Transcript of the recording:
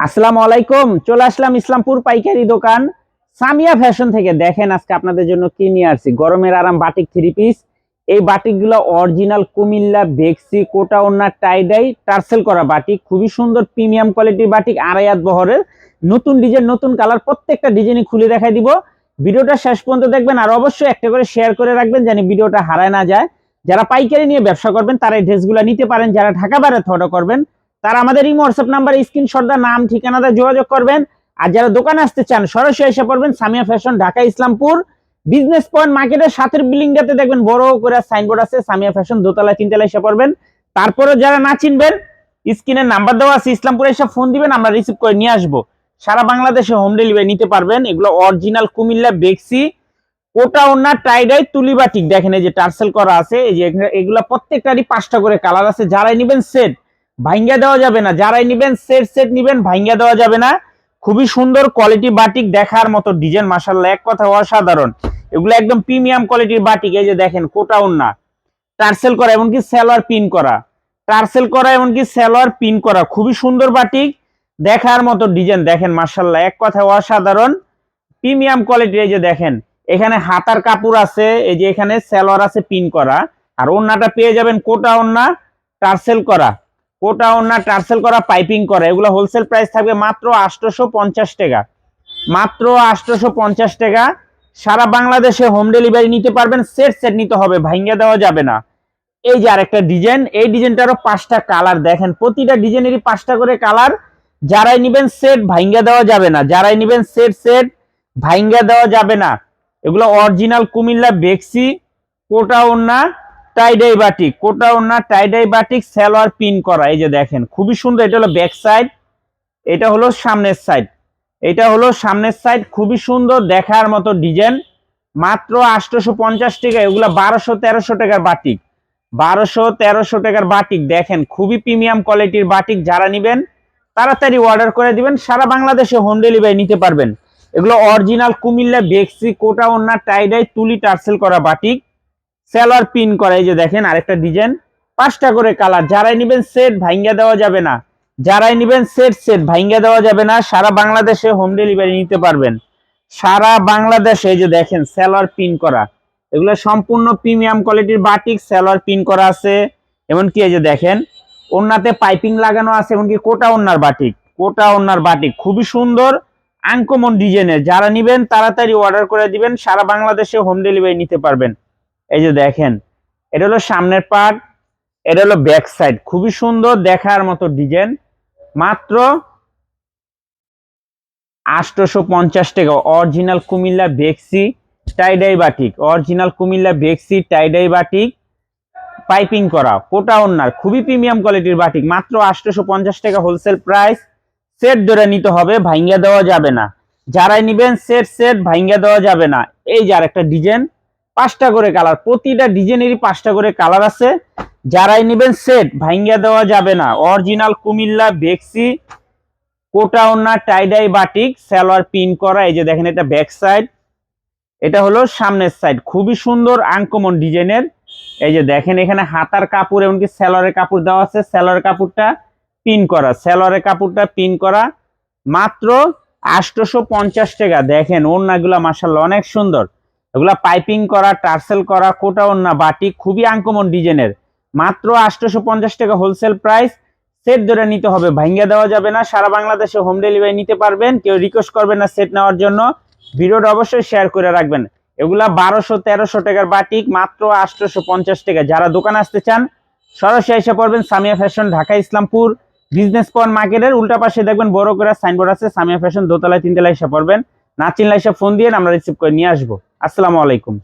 আসসালামু আলাইকুম, চলে আসলাম ইসলামপুর পাইকারি দোকান। সামিয়া ফ্যাশন থেকে দেখেন আজকে আপনাদের জন্য কি নিয়ে আসছি। গরমের আরাম বাটিক থ্রি পিস এই বাটিকগুলো অরিজিনাল কুমিল্লা, বেক্সি, কোটা ওন্না টাইডাই টার্সেল করা বাটিক। খুবই সুন্দর প্রিমিয়াম কোয়ালিটির বাটিক, আড়াই হাত বহরের। নতুন ডিজাইন নতুন কালার প্রত্যেকটা ডিজাইনই খুলে দেখাই দিব। ভিডিওটা শেষ পর্যন্ত দেখবেন আর অবশ্যই একটা করে শেয়ার করে রাখবেন যেন ভিডিওটা হারায় না যায়। যারা পাইকারি নিয়ে ব্যবসা করবেন, তারা এই ড্রেসগুলো নিতে পারেন। যারা ঢাকা বাইরে অর্ডার করবেন তারা আমাদের এই হোয়াটসঅ্যাপ নাম্বার স্ক্রিনশট দা নাম ঠিকানাটা যোগাযোগ করবেন। আর যারা দোকানে আসতে চান, সরাসরি এসে পড়বেন Samia fashion Dhaka, Islampur. Business point মার্কেটের সাথের বিল্ডিংটাতে দেখবেন বড় করে সাইনবোর্ড আছে, সামিয়া ফ্যাশন দোতলা তিনতলা এসে পড়বেন। তারপরে যারা না চিনবেন স্ক্রিনের নাম্বার দেওয়া আছে, ইসলামপুরে এসে ফোন দিবেন, আমরা রিসিভ করে নিয়ে আসব। সারা বাংলাদেশে হোম ডেলিভারি নিতে পারবেন, এগুলো অরিজিনাল কুমিল্লা, বেক্সি, কোটা ওনা টাইডাই তুলিবাটিক দেখেন এই যে টার্সেল করা আছে, এই যে এগুলা প্রত্যেকটারই পাঁচটা করে কালার আছে। যারাই নিবেন সেট ভাঙ্গা দেওয়া যাবে না। যারাই নিবেন সেট সেট নিবেন, ভাঙ্গা দেওয়া যাবে না। খুবই সুন্দর কোয়ালিটি বাটিক দেখার মতো ডিজাইন মাসাল্লাহ এক কথা অসাধারণ। এগুলো একদম প্রিমিয়াম কোয়ালিটির বাটিক এই যে দেখেন, কোটা ওন্না টার্সেল করা, এমনকি সেলোয়ার পিন করা। টার্সেল করা, এমনকি সেলোয়ার পিন করা। খুবই সুন্দর বাটিক দেখার মতো ডিজাইন দেখেন মাসাল্লাহ এক কথা অসাধারণ। প্রিমিয়াম কোয়ালিটির এই যে দেখেন, এখানে হাতার কাপড় আছে, এই যে এখানে সেলোয়ার আছে পিন করা। আর ওন্নাটা পেয়ে যাবেন কোটা ওন্না, টার্সেল করা। কোটা ওন্না টার্সেল করা পাইপিং করা। এগুলো হোলসেল প্রাইস থাকবে মাত্র আটশোশো পঞ্চাশ টাকা। মাত্র আটশোশো পঞ্চাশ টাকা। সারা বাংলাদেশে হোম ডেলিভারি নিতে পারবেন সেট সেট নিতে হবে ভাঙ্গা দেওয়া যাবে না। এই যে আরেকটা ডিজাইন এই ডিজাইনটারও পাঁচটা কালার দেখেন। প্রতিটা ডিজাইনেরই পাঁচটা করে কালার যারাই নিবেন সেট ভাঙ্গা দেওয়া যাবে না। যারাই নিবেন সেট সেট ভাঙ্গা দেওয়া যাবে না। এগুলো অরিজিনাল কুমিল্লা বেক্সি কোটা ওন্না টাইডাই বাটিক কোটা ওন্না টাইডাই বাটিক সালোয়ার পিন করা, এই যে দেখেন, খুবই সুন্দর, এটা হলো ব্যাক সাইড এটা হলো সামনের সাইড এটা হলো সামনের সাইড খুবই সুন্দর দেখার মতো ডিজাইন মাত্র আটশোশো পঞ্চাশ টাকা, এগুলো বারোশো, তেরোশো টাকার বাটিক বারোশো, তেরোশো টাকার বাটিক দেখেন, খুবই প্রিমিয়াম কোয়ালিটির বাটিক যারা নেবেন, তাড়াতাড়ি অর্ডার করে দিবেন, সারা বাংলাদেশে হোম ডেলিভারি নিতে পারবেন, এগুলো অরিজিনাল কুমিল্লা বেক্সি কোটা ওন্না টাইডাই তুলি টার্সেল করা বাটিক সেলার পিন করা, এই যে দেখেন আরেকটা ডিজাইন। পাঁচটা করে কালার, যারাই নিবেন সেট ভাঙ্গা দেওয়া যাবে না। যারাই নিবেন সেট সেট ভাঙ্গা দেওয়া যাবে না, সারা বাংলাদেশে হোম ডেলিভারি নিতে পারবেন। সারা বাংলাদেশে যে দেখেন সেলার পিন করা। এগুলো সম্পূর্ণ প্রিমিয়াম কোয়ালিটির বাটিক সেলার পিন করা আছে। এমনকি এই যে দেখেন ওন্নাতে পাইপিং লাগানো আছে, এমনকি কোটা ওন্নার বাটিক কোটা ওন্নার বাটিক খুবই সুন্দর আঙ্কমন ডিজাইনের যারা নিবেন, তাড়াতাড়ি অর্ডার করে দিবেন, সারা বাংলাদেশে হোম ডেলিভারি নিতে পারবেন। এই যে দেখেন, এটা হলো সামনের পার্ট এটা হলো ব্যাক সাইড খুবই সুন্দর দেখার মতো ডিজাইন মাত্র আটশোশো পঞ্চাশ টাকা। Original Comilla বেক্সি tie dye batik original Comilla বেক্সি tie dye batik piping করা, কোটা ওন্নার খুবই প্রিমিয়াম কোয়ালিটির বাটিক মাত্র আটশোশো পঞ্চাশ টাকা হোলসেল প্রাইস সেট ধরে নিতে হবে, ভাঙ্গা দেওয়া যাবে না। যারাই নিবেন সেট সেট ভাঙ্গা দেওয়া যাবে না। এই যে আরেকটা ডিজাইন পাঁচটা করে কালার। প্রতিটা ডিজাইনেরই পাঁচটা করে কালার আছে। যারাই নেবেন সেট ভাঙ্গা দেওয়া যাবে না। অরিজিনাল কুমিল্লা বেক্সি কোটা ওন্না টাইডাই বাটিক, সালোয়ার পিন করা, এই যে দেখেন এটা ব্যাক সাইড। এটা হলো সামনের সাইড। খুবই সুন্দর, আনকমন ডিজাইনের। এই যে দেখেন এখানে হাতার কাপড় এমনকি স্যালোয়ারের কাপড় দেওয়া আছে। স্যালোয়ারের কাপড়টা পিন করা স্যালোয়ারের কাপড়টা পিন করা। মাত্র আটশোশো পঞ্চাশ টাকা। দেখেন ওড়নাগুলা মাসাল্লাহ অনেক সুন্দর। এগুলা পাইপিং করা, টার্সেল করা কোটা ওড়না বাটিক খুবই আনকমন ডিজাইনের। মাত্র আটশোশো পঞ্চাশ টাকা হোলসেল প্রাইস সেট ধরে নিতে হবে ভাঙ্গা দেওয়া যাবে না। সারা বাংলাদেশে হোম ডেলিভারি নিতে পারবেন। কেউ রিকোয়েস্ট করবেন না সেট নেওয়ার জন্য। ভিডিওটা অবশ্যই শেয়ার করে রাখবেন। এগুলা বারোশো, তেরোশো টাকার বাটিক মাত্র আটশোশো পঞ্চাশ টাকা। যারা দোকান আসতে চান, সরাসরি এসে পড়বেন Samia fashion Dhaka, Islampur. Business point মার্কেটের উল্টা পাশে দেখবেন বড় করে সাইনবোর্ড আছে, সামিয়া ফ্যাশন দোতলায়, তিনতলায় এসে পড়বেন। না চিনলে এসে ফোন দিয়ে আমরা রিসিভ করে নিয়ে আসব। আসসালামু আলাইকুম।